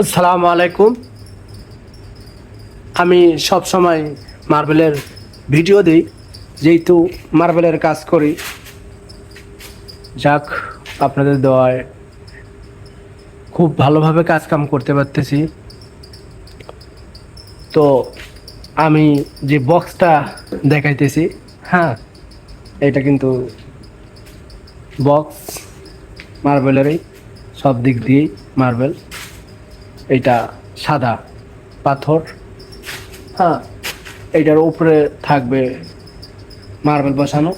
আসসালামু আলাইকুম। আমি সব সময় মার্বেলের ভিডিও দিই, যেহেতু মার্বেলের কাজ করি। যাক, আপনাদের দেওয়ায় খুব ভালোভাবে কাজ কাম করতে পারতেছি। তো আমি যে বক্সটা দেখাইতেছি হ্যাঁ এটা কিন্তু বক্স মার্বেলেরই, সব দিক দিয়েই মার্বেল। এটা সাদা পাথর। হ্যাঁ এইটার উপরে থাকবে মার্বেল বসানো।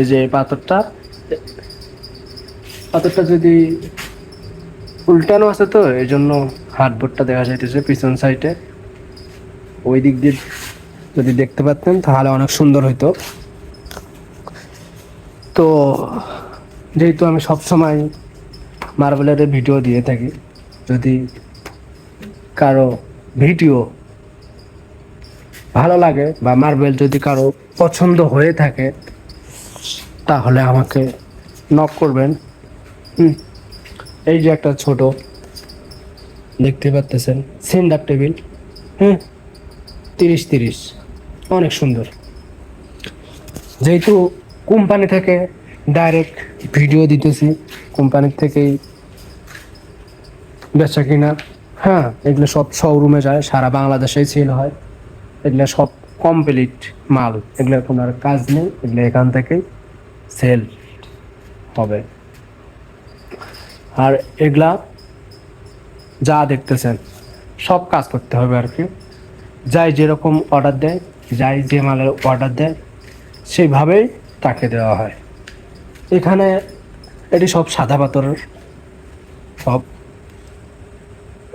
এই যে পাথরটা পাথরটা যদি উল্টানো আছে তো এই জন্য হার্ডবোর্ডটা দেখা যাইতেছে পিছন সাইডে। ওই দিক দিয়ে যদি দেখতে পারতেন, তাহলে অনেক সুন্দর হইতো। তো, যেহেতু আমি সবসময় মার্বেলের ভিডিও দিয়ে থাকি, যদি কারও ভিডিও ভালো লাগে বা মার্বেল যদি কারও পছন্দ হয়ে থাকে, তাহলে আমাকে নক করবেন। এই যে একটা ছোট, দেখতে পাচ্তেছেন সেন্ডার টেবিল হুম, তিরিশ তিরিশ, অনেক সুন্দর। যেহেতু কোম্পানি থেকে ডাইরেক্ট ভিডিও দিতেছি কোম্পানির থেকেই বেচা কিনা। হ্যাঁ এগুলো সব শোরুমে যায়, সারা বাংলাদেশেই সেল হয়। এগুলো সব কমপ্লিট মাল। এগুলো কোনো আর কাজ নেই, এগুলো এখান থেকেই সেল হবে। আর এগুলা যা দেখতেছেন, সব কাজ করতে হবে আর কি। যাই যেরকম অর্ডার দেয়, যাই যে মালের অর্ডার দেয় সেইভাবেই তাকে দেওয়া হয়। এখানে এটি সব সাদা পাথরের, সব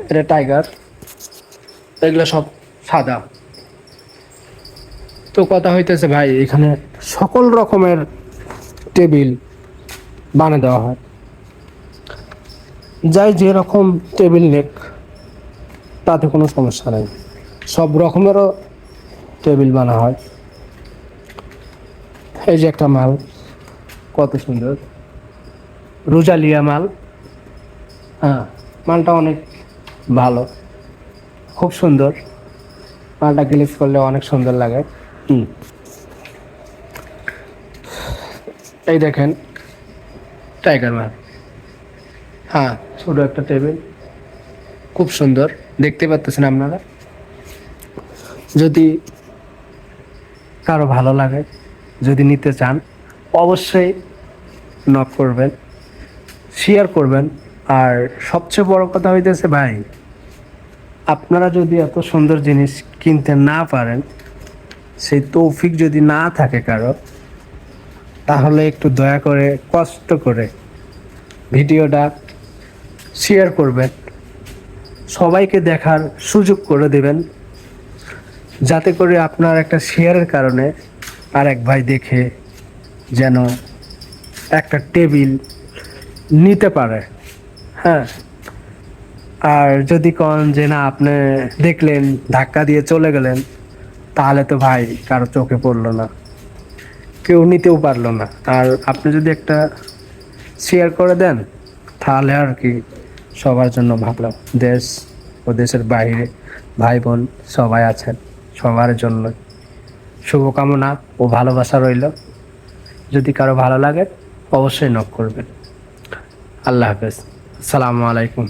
এটা টাইগার। এগুলো সব সাদা। তো কথা হইতেছে ভাই, এখানে সকল রকমের টেবিল বানিয়ে দেওয়া হয়। যাই যেরকম টেবিল নেক, তাতে কোনো সমস্যা নেই। সব রকমেরও টেবিল বানা হয়। এই যে একটা মাল, কত সুন্দর। রোজালিয়া মাল। হ্যাঁ মালটা অনেক ভালো। খুব সুন্দর। মালটা গ্লিস করলে অনেক সুন্দর লাগে। এই দেখেন টাইগার মাল হ্যাঁ ছোটো একটা টেবিল খুব সুন্দর। দেখতে পাচ্ছেন আপনারা? যদি কারও ভালো লাগে, যদি নিতে চান, অবশ্যই নক করবেন শেয়ার করবেন। আর সবচেয়ে বড় কথা হইতেছে ভাই, আপনারা যদি এত সুন্দর জিনিস কিনতে না পারেন, সেই তৌফিক যদি না থাকে কারও, তাহলে একটু দয়া করে, কষ্ট করে ভিডিওটা শেয়ার করবেন। সবাইকে দেখার সুযোগ করে দেবেন, যাতে করে আপনার একটা শেয়ারের কারণে আর এক ভাই দেখে যেন একটা টেবিল নিতে পারে। হ্যাঁ। আর যদি কন যে না, আপনি দেখলেন, ধাক্কা দিয়ে চলে গেলেন, তাহলে তো ভাই কারও চোখে পড়ল না। কেউ নিতেও পারল না। আর আপনি যদি একটা শেয়ার করে দেন, তাহলে আর কি সবার জন্য ভালো। দেশ ও দেশের বাইরে ভাই বোন সবাই আছেন, সবার জন্য। শুভকামনা ও ভালোবাসা রইল। যদি কারও ভালো লাগে, অবশ্যই নক করবেন। আল্লাহ হাফেজ। আসসালামু আলাইকুম।